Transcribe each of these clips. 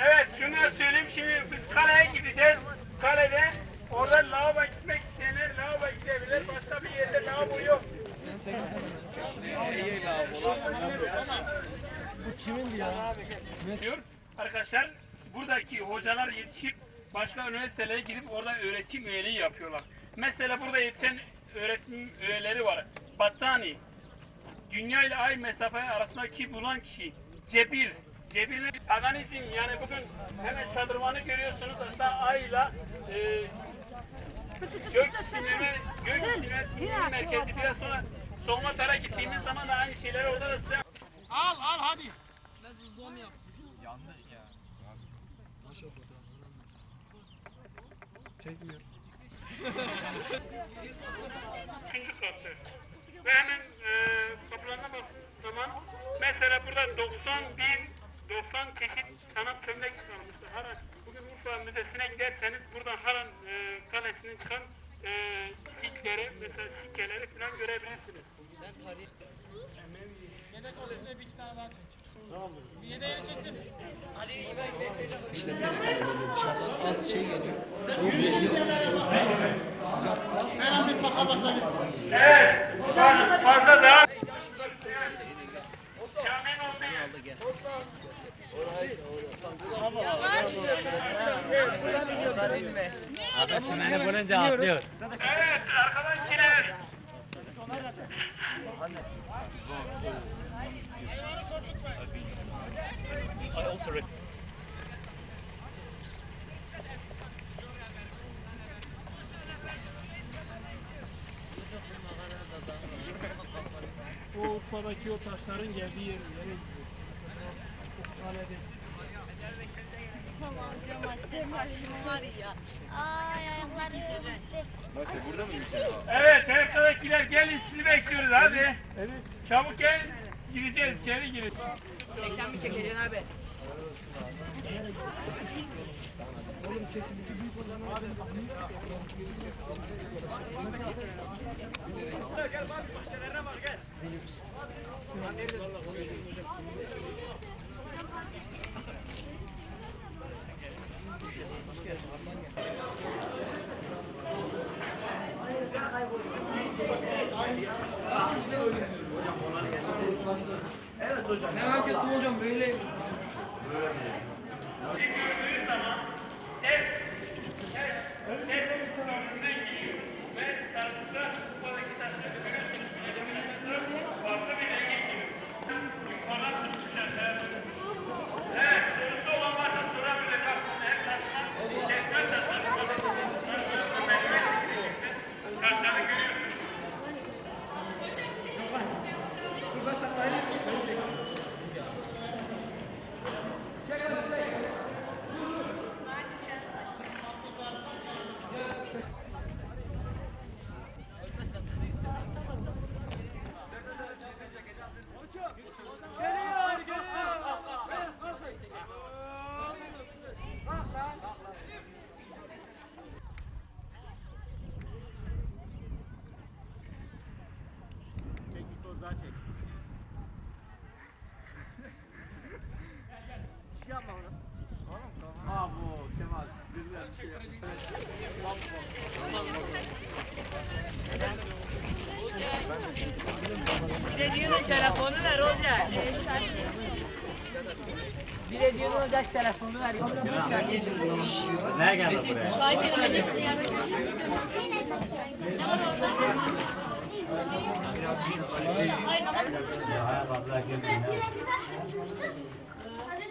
Evet şunu söyleyeyim şimdi biz kaleye gideceğiz. Kalede orada lavabo gitmek isteyenler lavabo gidebilir. Başka bir yerde lavabo yok. Bu kimindi ya? Arkadaşlar buradaki hocalar yetişip başka üniversitelere gidip orada öğretim üyeliği yapıyorlar. Mesela burada yetişen öğretim üyeleri var. Battani, dünya ile ay mesafe arasındaki bulan kişi, Cebir, Cebir'in paganizm. Yani bugün hemen şadırvanı görüyorsunuz aslında ay ile e, gök sinirme, gök sinirme merkezi. Biraz sonra Soğuma Tara gittiğimiz zaman da aynı şeyleri orada da size Al al hadi. Çekmiyor. Üçüncü kattı. Ve hemen e, kapılarına baktığınız zaman mesela burada 91 90 çeşit sanat çömlek çıkarmıştır. Haran, bugün Urfa Müzesi'ne giderseniz buradan Haran e, Kalesi'nin çıkan e, sikleri, mesela sikkeleri falan görebilirsiniz. Yedek olursa bir iki tane daha çek. Bir alt şey geliyor. Soğuk geliyor. Evet, fazla, fazla daha. Şamen oldu. Adam sümeni bulunca atlıyor. Evet, arkadan yine. O Urfa'daki o taşların geldiği yer. Yani, kalede. Ay ayaklarım. Evet, hepsidekiler gelin sizi bekliyoruz hadi. Evet. Çabuk gelin. Gireceğiz, içeri girin. Ekran mı çekeceksin abi? Merak ettim hocam böyle. Gördüğünüz zaman hep, hep, hep önünden geliyor. Ve sarkıda Urfa'daki taşları Belediyinin olacak telefonu ver. Ne geldi buraya?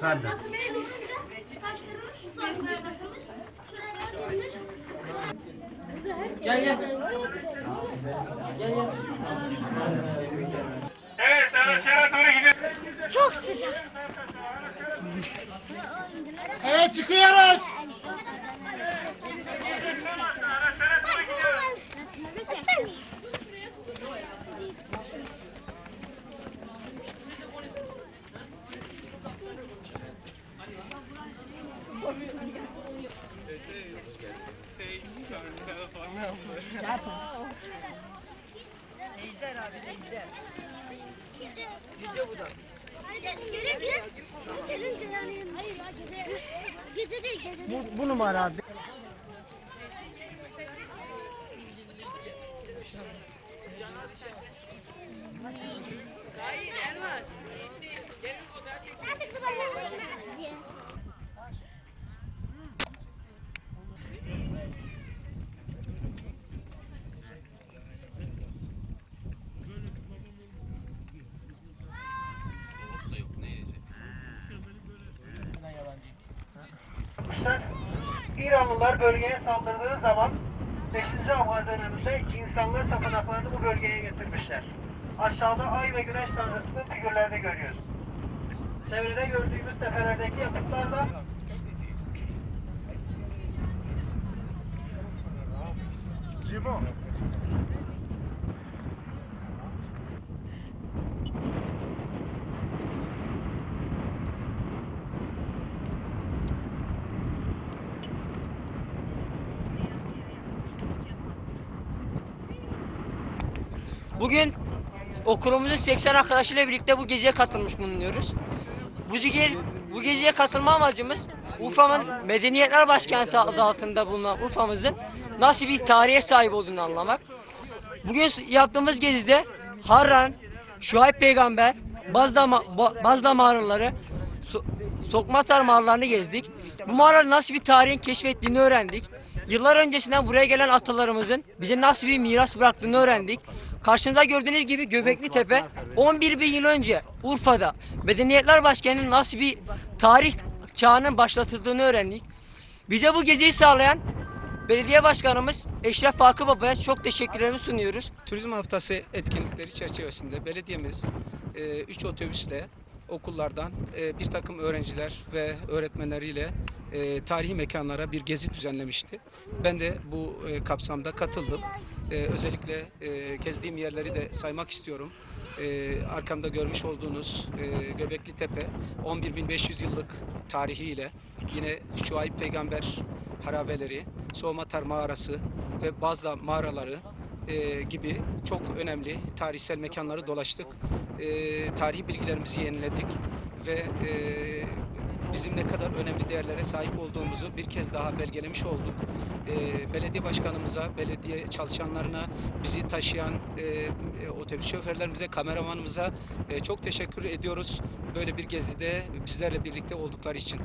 De. Gel gel. Gel gel. Evet, araçlara doğru gidiyoruz. Çok sıcak. Evet çıkıyoruz. Ejder abi, Ejder. Ejder buradan bu gece. Gece yani. Hayır ya gece. Gece değil gece değil. Bu, bu numara abi. Hadi kıvırlar. diye. yapmışlar. İranlılar bölgeye saldırdığı zaman 5. Afgan döneminde insanlar tapınaklarını bu bölgeye getirmişler. Aşağıda ay ve güneş tanrısının figürlerini görüyoruz. Çevrede gördüğümüz tepelerdeki yapıtlar da Bugün okulumuzun 80 arkadaşıyla birlikte bu geziye katılmış bulunuyoruz. Bu, gece, bu geziye katılma amacımız Urfa'nın Medeniyetler Başkenti adı altında bulunan Urfa'mızın nasıl bir tarihe sahip olduğunu anlamak. Bugün yaptığımız gezide Harran, Şuayb Peygamber, Bazda, ma- mağaraları, so Sokmatar mağaralarını gezdik. Bu mağaraları nasıl bir tarihin keşfettiğini öğrendik. Yıllar öncesinden buraya gelen atalarımızın bize nasıl bir miras bıraktığını öğrendik. Karşınızda gördüğünüz gibi Göbekli Tepe 11 bin yıl önce Urfa'da Medeniyetler Başkenti'nin nasıl bir tarih çağının başlatıldığını öğrendik. Bize bu geziyi sağlayan belediye başkanımız Eşref Fakı Baba'ya çok teşekkürlerimi sunuyoruz. Turizm Haftası etkinlikleri çerçevesinde belediyemiz 3 otobüsle okullardan e, bir takım öğrenciler ve öğretmenleriyle e, tarihi mekanlara bir gezi düzenlemişti. Ben de bu e, kapsamda katıldım. E, özellikle e, gezdiğim yerleri de saymak istiyorum. E, arkamda görmüş olduğunuz e, Göbekli Tepe 11.500 yıllık tarihiyle yine Şuayb Peygamber harabeleri, Soğumatar mağarası ve Bazda mağaraları e, gibi çok önemli tarihsel mekanları dolaştık. E, tarihi bilgilerimizi yeniledik ve e, bizim ne kadar önemli değerlere sahip olduğumuzu bir kez daha belgelemiş olduk. E, belediye başkanımıza, belediye çalışanlarına, bizi taşıyan e, e, otobüs şoförlerimize, kameramanımıza e, çok teşekkür ediyoruz. Böyle bir gezide bizlerle birlikte oldukları için.